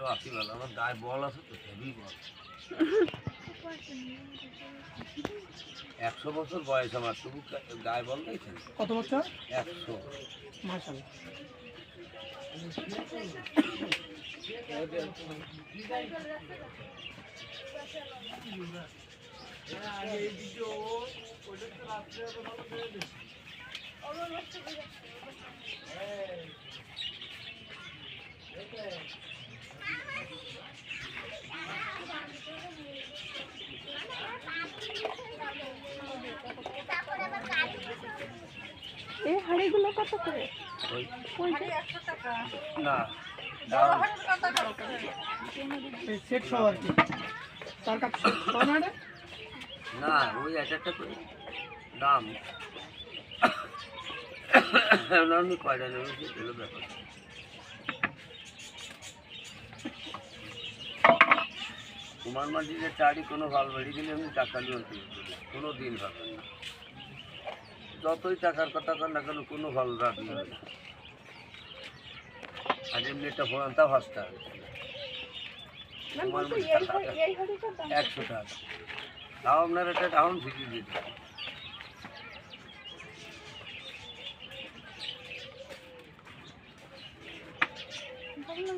রাত্রিবেলা আমার গায়ে বল আছে তো হেভি বল। একশো বছর বয়স আমার তবু গায়ে বল নেইছেন কত বছর? একশো। মার্শাল এই হাড়িগুলো কত করে? না ওই এক একটা করে। দাম। আমি কয়টা নেবে সেগুলো ব্যাপার। কুমার মাটির চারি কোনো ভালো বাড়ি গেলে আমি টাকা নিয়ে করি। কোনো দিন পাবেন না। যতই টাকার কথা কর না কেন কোনো ভালো রাখি আর এমনি একটা ভাসতে হবে একশো টাকা। তাও আপনার একটা ডাউন ফিরিয়ে দিতে হবে। বললাম।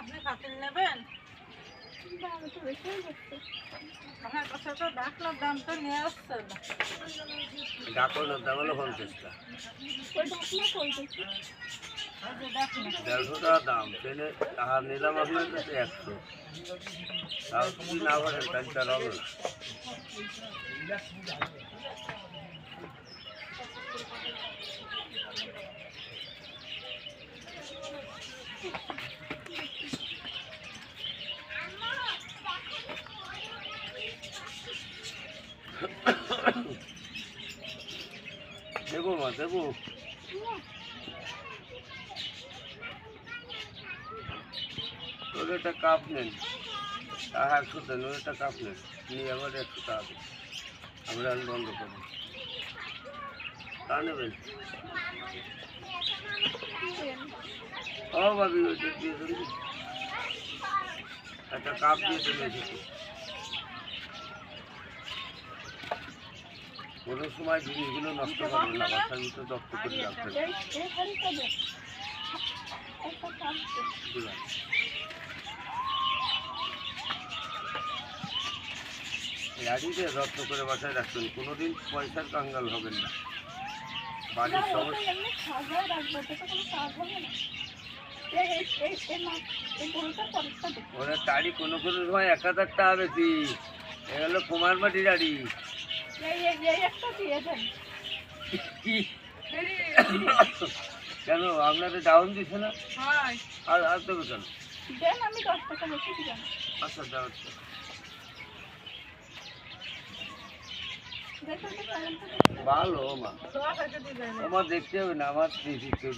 আপনি খাতির নেবেন? আমার কাছে ডাকলার দাম নিয়ে আসছে না। দাম হলো না দেড়শো টাকা দাম ট্রেনে আর নিলাম আপনার একশো। তাও যদি না হবে। দেবো। ওর একটা কাপ নেন। তাহা একশো দেন ওর একটা কাপ নেন। নিয়ে আবার একশো টাকা দেন। আমরা আমি বন্ধ করব। তা নেবেন? ও ভাবি ওই যে দিয়ে দিন। একটা কাপ দিয়ে চলে কোনো সময় জিনিসগুলো নষ্ট করবেন না বাসার ভিতরে দক্ষ করে রাখবেন গাড়িতে যত্ন করে। বাসায় রাখবেন কোনোদিন পয়সার কাঙ্গাল হবেন না। বাড়ির সমস্যা ওরা তাড়ি কোনো কোনো সময় এক হাজার টাকা বেশি এগুলো কুমার মাটি গাড়ি কেন আপনাদের ডাউন দিছে না? আর আর দেবে কেন? আচ্ছা দাও আচ্ছা। ভালো মা। আমার দেখতে হবে না আমার দিদি